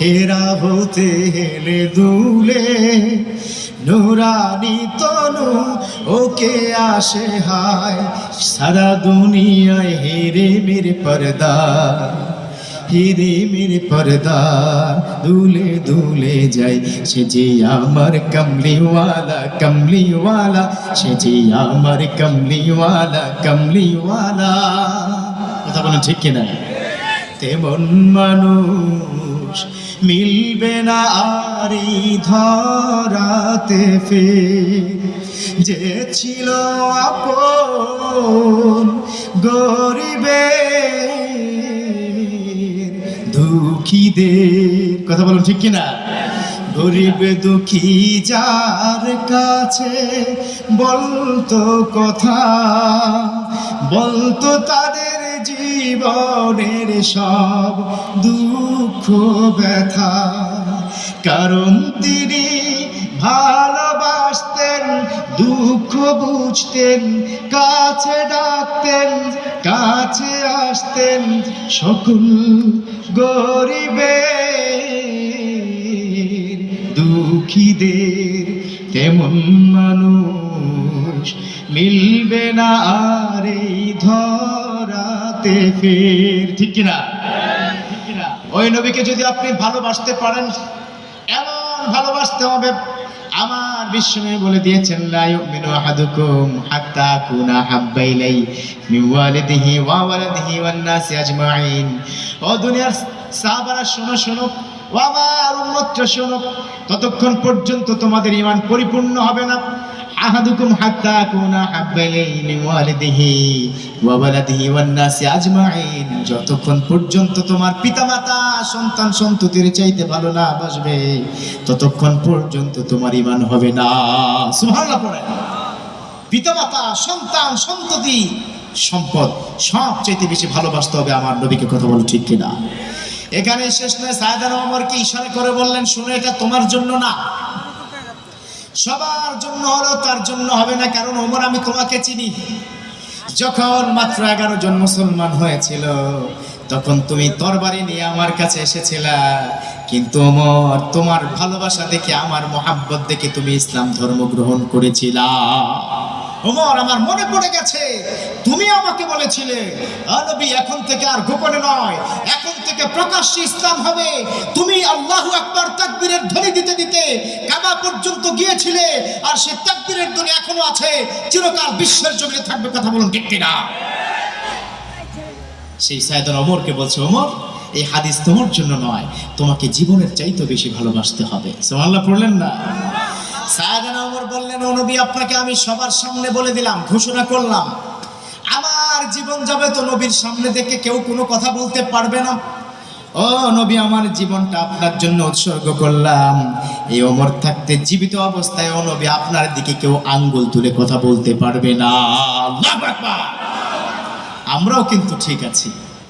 হেরা হতে হেলে দুলে, নুরানি তনু, ওকে আসে হায়। সারা দুনিয়ায় হেরে মেরে পর্দা, হিরে মেরে পর্দা, দুলে দুলে যাই সে যে আমার কমলিওয়ালা কমলিওয়ালা, সে যে আমার কমলিওয়ালা কমলিওয়ালা। কথা বলেন ঠিক কিনা? তেমন মানুষ মিলবে না আর ধরাতে ফে যে ছিল আপন দুঃখী দে কথা বলুন ঠিক কিনা? গরিব দুঃখী যার কাছে? বলতো কথা বলতো তাদের জীবনের সব দুঃখ ব্যথা। কারণ তিনি ভালোবাসতেন, দুঃখ বুঝতেন, কাছে ডাকতেন, কাছে আসতেন। সকল গরিবের দুঃখীদের তেমন মানুষ? মিলবে না আর এই ধরাতে ফের। ঠিক কিনা? ওই নবীকে যদি আপনি ভালোবাসতে পারেন, এমন ভালোবাসতে হবে, আমার বিশ্বমে বলে দিয়েছেন, লা ইউমিনু আহাদুকুম হাত্তা কুনা হাব্বা ইলাই মিন ওয়ালিদিহি ওয়া ওয়ালাদিহি ওয়ান নাসি আজমাইন। ও দুনিয়ার সাহাবারা, শোনো শোনো ও আমার উম্মতরা শোনো, ততক্ষণ পর্যন্ত তোমাদের ইমান পরিপূর্ণ হবে না। আহাদুকুম হাত্তা কুনা হাব্বা ইলাই মিন ওয়ালিদিহি ওয়া ওয়ালাদিহি ওয়ান নাসি আজমাইন। যতক্ষণ পর্যন্ত তোমার পিতামাতা, সন্তান, সন্ততির চাইতে ভালো না বাসবে, ততক্ষণ পর্যন্ত তোমার ঈমান হবে না। সুবহানাল্লাহ পড়েন পিতামাতা, সন্তান, সন্ততি, সম্পদ সব চাইতে বেশি ভালোবাসতে হবে আমার নবীকে, কথা বলো ঠিক কিনা? এখানে শেষ নয় সায়দান ওমরকে ইশারা করে বললেন, শুনে, এটা তোমার জন্য না। সবার জন্য হলো, তার জন্য হবে না, কারণ ওমর আমি তোমাকে চিনি। যখন মাত্র এগারো জন মুসলমান হয়েছিল, তখন তুমি তরবারি নিয়ে আমার কাছে এসেছিলা। কিন্তু ওমর, তোমার ভালোবাসা দেখে, আমার মোহাব্বত দেখে তুমি ইসলাম ধর্ম গ্রহণ করেছিলা। ওমর, আমার মনে পড়ে গেছে তুমি আমাকে বলেছিলে, "আ নবী, এখন থেকে আর গোপনে নয়। এখন থেকে প্রকাশ্যে ইসলাম হবে। তুমি আল্লাহু আকবার তাকবীরের ধ্বনি দিতে দিতে কাবা পর্যন্ত গিয়েছিলে, আর সে তাকবীরের ধ্বনি এখনও আছে। চিরকাল বিশ্বের জমিনে থাকবে কথা বলুন ঠিক কিনা? সেই সায়দান ওমরকে বলছে, ওমর, এই হাদিস তোমার জন্য নয়। তোমাকে জীবনের চাইতে বেশি ভালোবাসতে হবে। সুবহানাল্লাহ, পড়লেন না? সায়দান ওমর বললেন, ও নবী, আপনাকে আমি সবার সামনে বলে দিলাম, ঘোষণা করলাম। জীবন যাবে তো নবীর সামনে থেকে কেউ কোনো কথা বলতে পারবে না। ও নবী, আমার জীবনটা আপনার জন্য উৎসর্গ করলাম। এই অমর থাকতে জীবিত অবস্থায় ও নবী, আপনার দিকে কেউ আঙ্গুল তুলে কথা বলতে পারবে না। আমরাও কিন্তু ঠিক আছি।